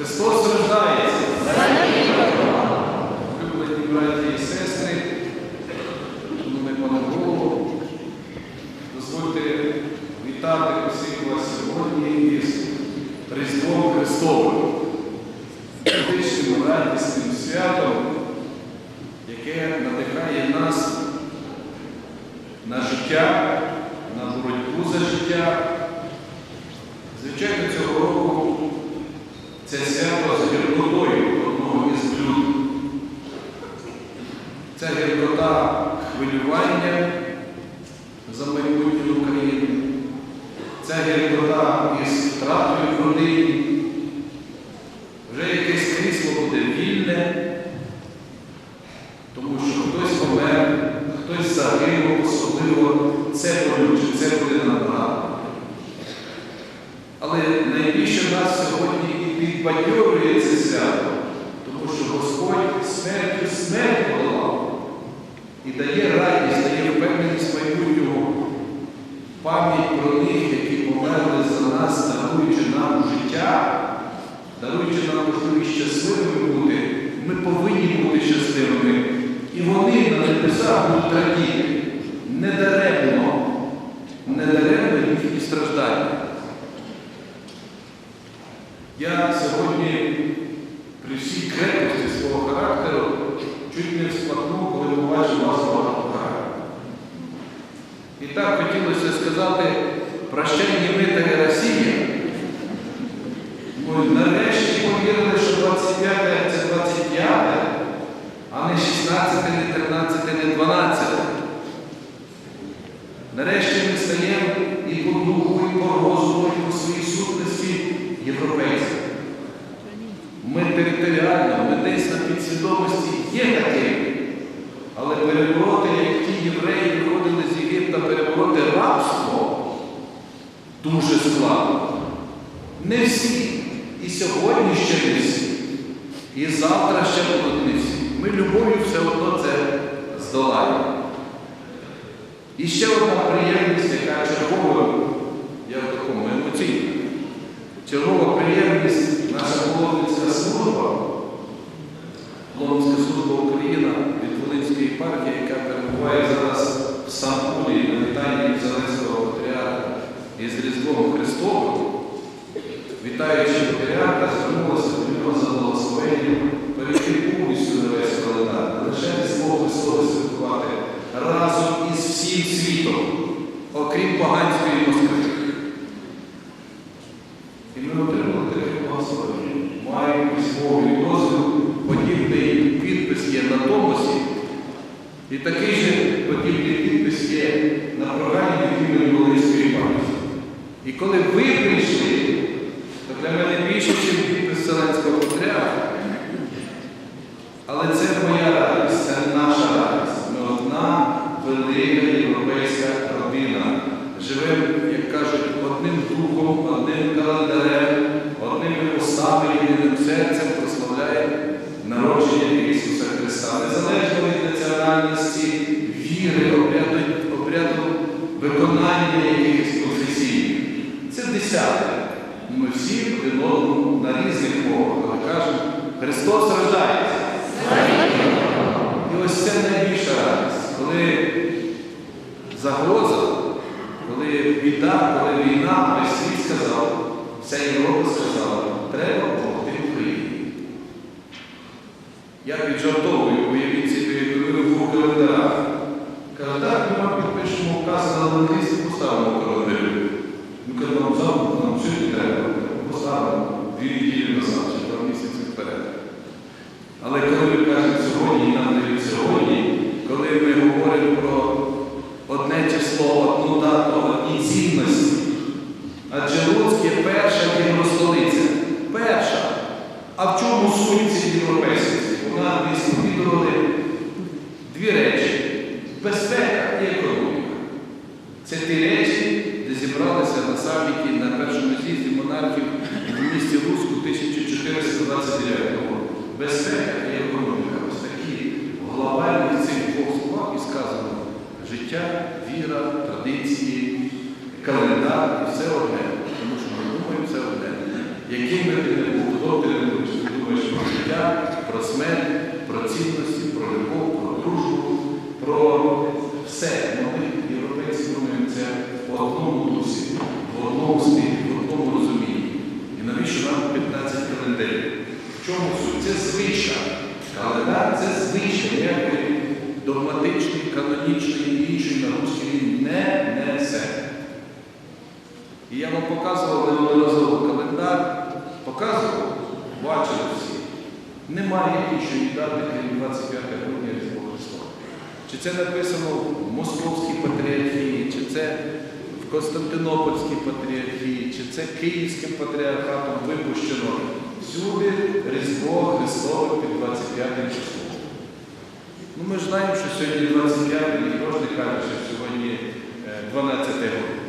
Христос рождається! Люблені браті і сестри, шановний пане голову, дозвольте вітати усіх вас сьогодні із Різдвом Христовим, величним радісним святом, яке надихає нас на життя, на боротьбу за життя. Звичайно, цього року це свято з гіркотою одного із блюд. Ця гіркота хвилювання за майбутнє України. Ця гіркота із втратою в родині. Вже якесь крісло буде вільне, тому що хтось помер, хтось загинув, особливо це болюче, це буде набрати. Але найбільше нас сьогодні і підбадьорює це свято, тому що Господь смертю смерть подолав і дає радість, дає впевненість майбутнього, пам'ять про них, які померли за нас, даруючи нам життя, даруючи нам можливість щасливими бути, ми повинні бути щасливими. І вони на небесах будуть радіти. Недаремно, недаремно їхні страждання. Я сьогодні при всій крепості свого характеру чуть не всплакнув, коли побачив вас багато характеру. І так хотілося сказати прощай і Росія. Ми нарешті повірили, що 25 це 25, а не 16, не 13, не 12. Нарешті ми стаємо і по духу, і по розуму, і по своїй сутності європейцями. Ми десь на підсвідомості є такими. Але перебороти, як ті євреї виходили з Єгипта, перебороти рабство дуже складно. Не всі. І сьогодні ще не всі. І завтра ще будуть не всі. Ми любов'ю все одно це здолаємо. І ще одна приємність, яка чергова, я в такому емоційному. Чергова приємність, наша Полонницька служба, Полонницька служба Україна від Волинської єпархії, яка перебуває зараз в Стамбулі на вітанні Зеленського патріарха із Різдвом Христовим, вітаючи патріарха, звернулася до нього за благословенням перейти повністю на весь календар, не лише Різдво Христове святкувати разом із всім світом, окрім поганської Москви. І ми отримали таке благословення. Маємо письмовий дозвіл, подібний підпис є на Томосі, і такий же подібний підпис є на програмі імені Волинської партії. І коли ви прийшли, то для мене більше, ніж підпис Зеленського патріарха. Але це моя радість, це наша радість. Ми одна велика європейська родина. Живемо, як кажуть, одним духом, одним календарем, одними устами, єдиним серцем прославляє народження Ісуса Христа. Незалежно від національності, віри, обряду, обряду виконання якихось професій. Це десяте. Ми всі одному на різних мовах, але кажемо, Христос рождається. І ось це найбільша радість, коли загроза, коли біда, коли війна, весь світ сказав, вся Європа сказала, Я піджартовую, уявіть собі, коли ви в календарах. Каже, так, ми вам підпишемо указ на латиці, поставимо календарю. Ну, коли нам завтра, нам сьогодні треба, поставимо дві неділі назад, чи два місяці вперед. Але коли ви кажете сьогодні, і нам дають сьогодні, коли ми говоримо про одне число, одну дату, одні цінності, адже Луцьк є перша євростолиця. Перша. А в чому суть цієї європейськості? Вона відповідували дві речі безпека і економіка. Це ті речі, де зібралися на саміті на першому з'їзді монархів в місті Луцьку 1429 року. Безпека і економіка. Ось такі глобальні цих двох словах і сказано життя, віра, традиції, календар і все одне. Тому що ми думаємо все одне. Яким би ти не був, хто б ти не був, це звичка. Календар це звичка, ніякої догматичної, канонічної і іншої нагрузки він не несе. І я вам показував неодноразово календар, показував, бачили всі. Немає іншої дати, крім 25 грудня Різдво Христова. Чи це написано в Московській патріархії, чи це в Константинопольській патріархії, чи це Київським патріархатом випущено. Всюди Різдво Христове під 25 числом. Ну, ми ж знаємо, що сьогодні 25, ніхто ж не каже, що сьогодні е, 12 грудня.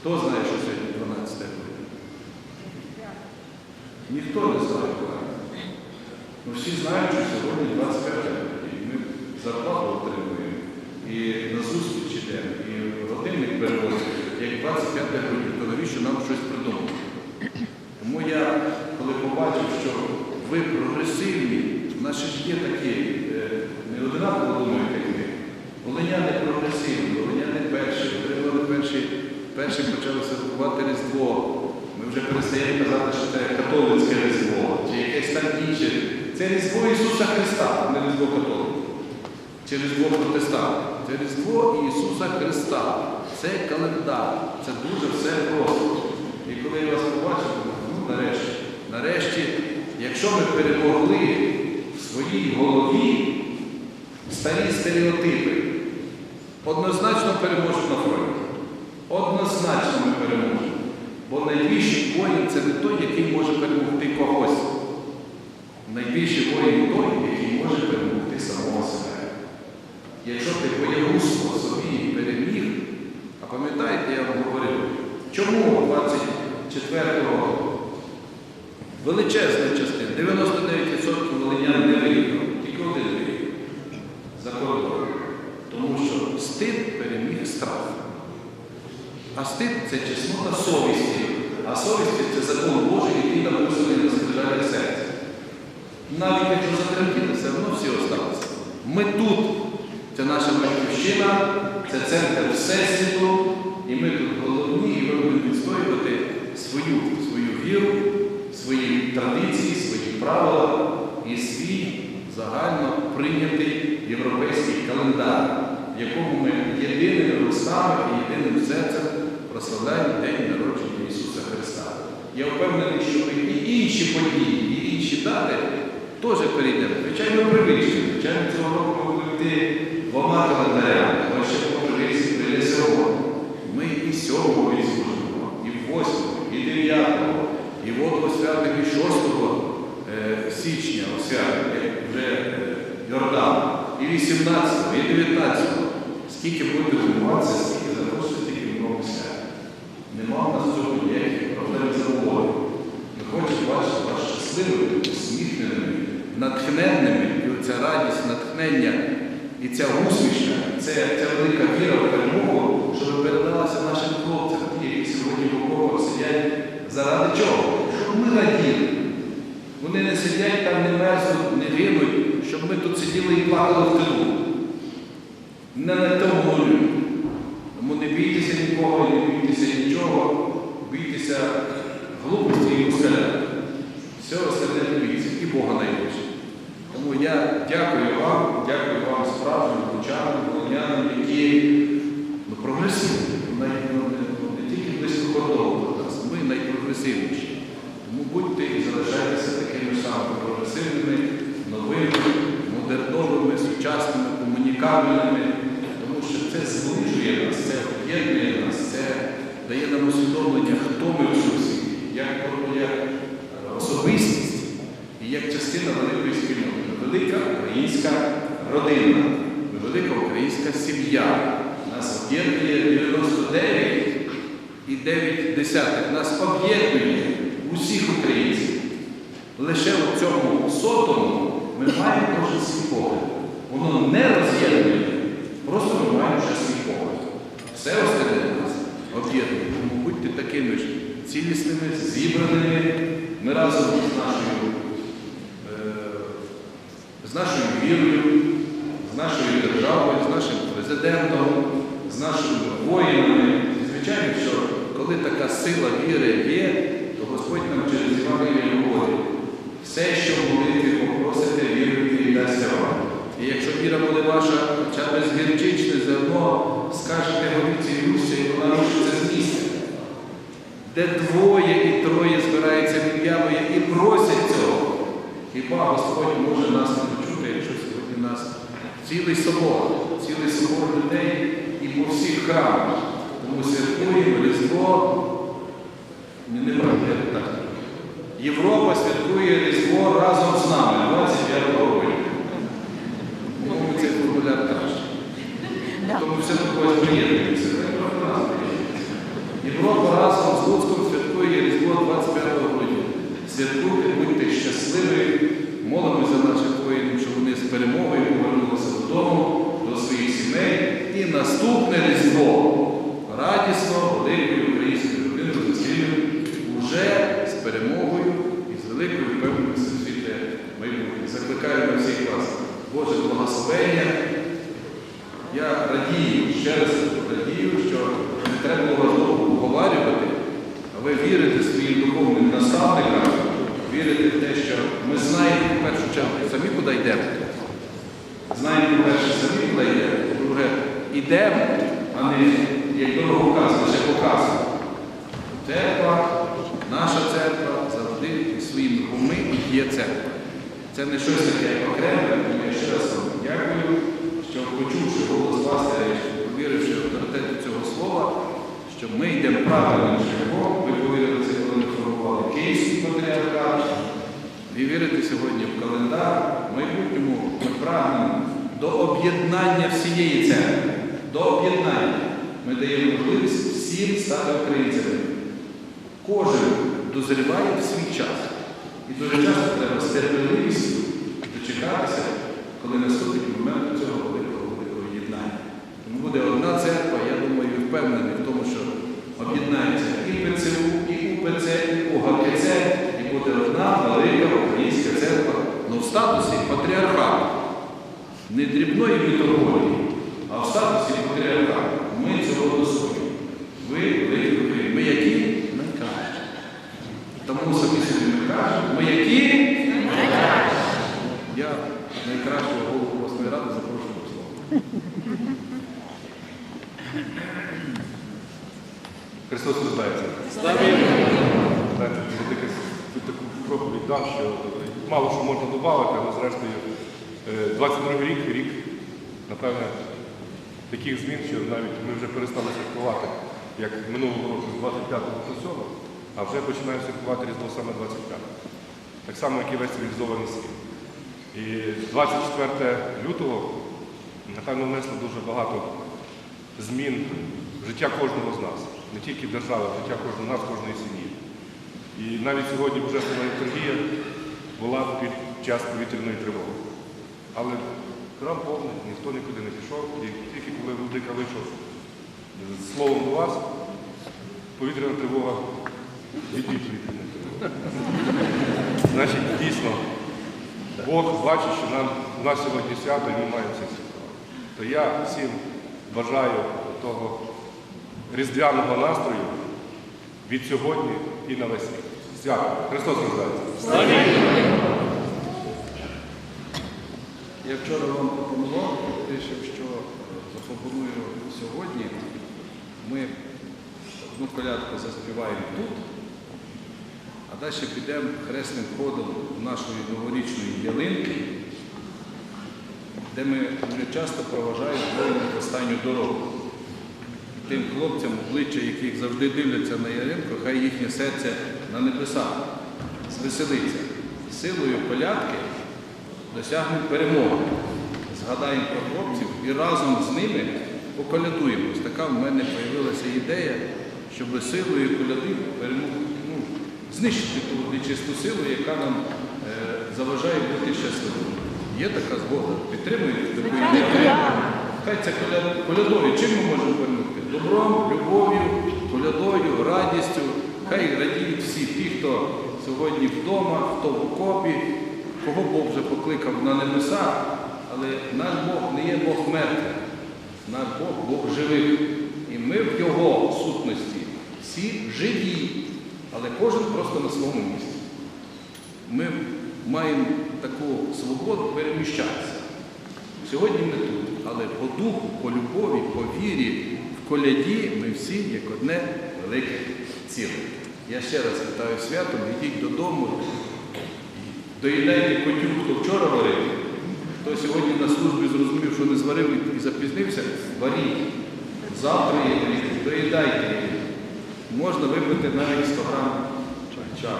Хто знає, що сьогодні 12 грудня? Ніхто не знає. Ну, всі знають, що сьогодні 25 грудня. І ми зарплату отримуємо, і на зустріч йдемо, і годинник перевозимо, як 25 грудня, то навіщо нам щось придумати? Тому я, коли побачив, що ви прогресивні, наші ж є такі, е, не одинаково думають, як ми. Волиняни прогресивні, волиняни перші, отримали перші, перші почали святкувати Різдво. Ми вже перестаємо казати, що це католицьке Різдво, чи якесь там інше. Це Різдво Ісуса Христа, не Різдво католиків. Чи Різдво протестантів. Це Різдво Ісуса Христа. Це календар. Це дуже все просто. І коли я вас побачив, ну нарешті, нарешті, якщо ми перемогли в своїй голові старі стереотипи, однозначно переможемо на фронті. Однозначно ми переможемо. Бо найбільший воїн це не той, який може перемогти когось. Найбільший воїн той, який може перемогти самого себе. Якщо ти боягузтво собі переміг, а пам'ятаєте, я вам говорив, чому 24-го величезна частина, 99% волинян не виїхав, тільки один виїхав за кордон. Тому що стид переміг страх. А стид це чеснота совісті. А совісті це закон Божий, який написаний на скрижалі серця. Навіть якщо затремтіли, все одно всі осталися. Ми тут, це наша батьківщина, це центр Всесвіту, і ми тут головні, і ми будемо відстоювати свою, свою віру, свої традиції, свої правила і свій загально прийнятий європейський календар, в якому ми єдиними устами і єдиним серцем прославляємо День народження Ісуса Христа. Я впевнений, що ми і інші події, і інші дати теж перейдемо. Звичайно, привичні. Звичайно, цього року ми будемо йти двома календарями, тому що може прийде сьогодні. Ми і сьомого і служимо, і восьмого, і дев'ятого, і освятих і шостого е, січня освятих, як вже е, Йордан, і 18-го, і 19-го. Скільки буде відбуватися, скільки захочеться, стільки ми свят. Нема в нас цього ніяких проблем з заводом. Ми хочемо бачити вас щасливими, усміхненими, натхненними, і ця радість, натхнення ця усмішка, ця, ця велика віра в перемогу, щоб передалася нашим хлопцям, які сьогодні в окопах сидять. Заради чого? Щоб ми раділи. Вони не сидять там, не мерзнуть, не гинуть, щоб ми тут сиділи і плакали в тилу. Не на тому молю. Тому не бійтеся нікого, не бійтеся нічого, бійтеся глупості і москаля. Все остальне не бійтеся, і Бога найбільше. Тому я дякую вам, дякую вам справжнім лучанам, волонянам, які ну, прогресивні, навіть ну, не, ну, не тільки близько кордону до нас, ми найпрогресивніші. Тому будьте і залишайтеся такими самими прогресивними, новими, модерновими, сучасними, комунікабельними, тому що це зближує нас, це об'єднує нас, це дає нам усвідомлення, хто ми в світі, як особистість і як частина великої спільноти. Велика українська родина, ми велика українська сім'я. Нас об'єднує 99 і 9 десятих. Нас об'єднує усіх українців. Лише у цьому сотому ми маємо кожен свій погляд. Воно не роз'єднує, просто ми маємо вже свій погляд. Все остальне нас об'єднує. Тому будьте такими ж цілісними, зібраними. Ми разом з нашою, е, з нашою вірою, з нашою державою, з нашим президентом, з нашими воїнами. Звичайно, що коли така сила віри є, то Господь нам через Євангеліє говорить, Все, що в молитві попросите, віруйте і дасться вам. І якщо віра буде ваша, хоча б з гірчичне зерно, скажете голіці Юсі, і вона рушиться з місця. Де двоє і троє збираються в ім'я і просять цього. Хіба Господь може нас не почути, якщо сьогодні нас цілий собор, цілий собор людей і по всіх храмах. Тому святкуємо Різдво. Ні, не правда, так. Європа святкує Різдво разом з нами 25 грудня. Тому цей формуляр краще. Тому все такое приєднується. Це трохи нас приєднується. Європа разом з Луцьком святкує Різдво 25 грудня. Святкуйте, будьте щасливі, молимося за наших воїнів, щоб вони з перемогою повернулися додому, до своїх сімей. І наступне Різдво радісно, великою українською родиною зустрінемо уже з перемогою і з великою впевненістю в світле майбутнє. Закликаю на всіх вас Боже благословення. Я радію, ще раз радію, що не треба було довго уговарювати, а ви вірите своїм духовним наставникам, вірите в те, що ми знаємо в першу чергу самі куди йдемо. Знаємо, по-перше, самі куди йдемо, по-друге, йдемо, а не як дороговказ, лише показуємо. Церква, наша церква завжди своїм духовним і є церква. Це не щось таке окреме, тому я ще раз вам дякую, що почувши голос і повіривши в авторитет цього слова, що ми йдемо правильним шляхом, ви повірили це, коли ми формували Київський патріархат, ви вірите сьогодні в календар, в майбутньому ми прагнемо до об'єднання всієї церкви, до об'єднання. Ми даємо можливість всім стати українцями. Кожен дозріває в свій час. І дуже часто треба з терпеливістю дочекатися, коли наступить момент цього великого великого єднання. Тому буде одна церква, я думаю, впевнений в тому, що об'єднається і ПЦУ, і УПЦ, і УГКЦ, і буде одна велика українська церква, але в статусі патріархату. Не дрібної мітрополії, а в статусі патріархату. Ми цього достойні. Ви великі України. Ми які? Найкращі. Тому самі собі ми кажемо, ми які? Я найкращого голову обласної ради запрошую до слова. Христос рождається. Тут таку проповідь дав, що мало що можна додати, але зрештою е, 22 рік, рік, напевне, таких змін, що навіть ми вже перестали святкувати, як минулого року з 25 до 7, а вже починаємо святкувати Різдво саме 25. Так само, як і весь цивілізований світ. І 24 лютого, напевно, внесло дуже багато змін в життя кожного з нас, не тільки держави, в життя кожного нас, кожної сім'ї. І навіть сьогодні божественна літургія була під час повітряної тривоги. Але храм повний, ніхто нікуди не пішов, і тільки коли Владика вийшов словом до вас, повітряна тривога відбій повітряної тривоги. Значить, дійсно, Бог бачить, що нам, у нас сьогодні свято, і ми маємо це святкувати. То я всім бажаю того різдвяного настрою від сьогодні і на весь світ. Свято. Христос рождається. Я вчора вам пропонував, вирішив, що запропоную сьогодні. Ми одну колядку заспіваємо тут, а далі підемо хресним ходом нашої новорічної ялинки, де ми дуже часто проважаємо воїнів останню дорогу. Тим хлопцям, обличчя, яких завжди дивляться на ялинку, хай їхнє серце на небесах звеселиться. Силою колядки досягнуть перемоги. Згадаємо про хлопців і разом з ними поколядуємо. Ось така в мене з'явилася ідея, щоб силою коляди ну, знищити ту нечисту силу, яка нам е, заважає бути щасливими. Є така згода. Підтримуєте таку ідею? Хай це коля- колядою. Чим ми можемо перемогти? Добром, любов'ю, колядою, радістю. Хай радіють всі ті, хто сьогодні вдома, хто в окопі, кого Бог вже покликав на небеса, але наш Бог не є Бог мертвих, наш Бог Бог живих. І ми в Його сутності всі живі, але кожен просто на своєму місці. Ми маємо таку свободу переміщатися. Сьогодні ми тут, але по духу, по любові, по вірі, коляді ми всі як одне велике ціле. Я ще раз вітаю святом, йдіть додому, доїдайте котю, хто вчора варив, хто сьогодні на службі зрозумів, що не зварив і запізнився, варіть. Завтра є варіть, доїдайте. Можна випити навіть 100 грам чаю.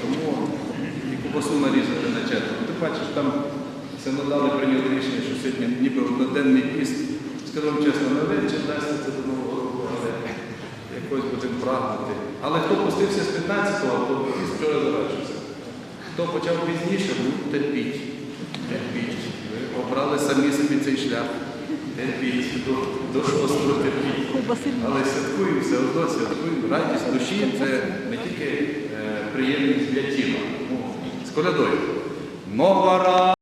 Тому і кубасу нарізати на четверо. Ти бачиш, там синодали прийняли рішення, що сьогодні ніби одноденний піст. Скажу вам чесно, навряд чи вдасться це до Нового року, але якось будемо прагнути. Але хто пустився з 15-го, то піст вчора завершився. Хто почав пізніше, ну терпіть. Терпіть. Ви обрали самі собі цей шлях. Терпіть. До, до шостого терпіть. Але святкуємо все одно, святкуємо. Радість душі це не тільки е, приємність для тіла. Ну, з колядою. Нова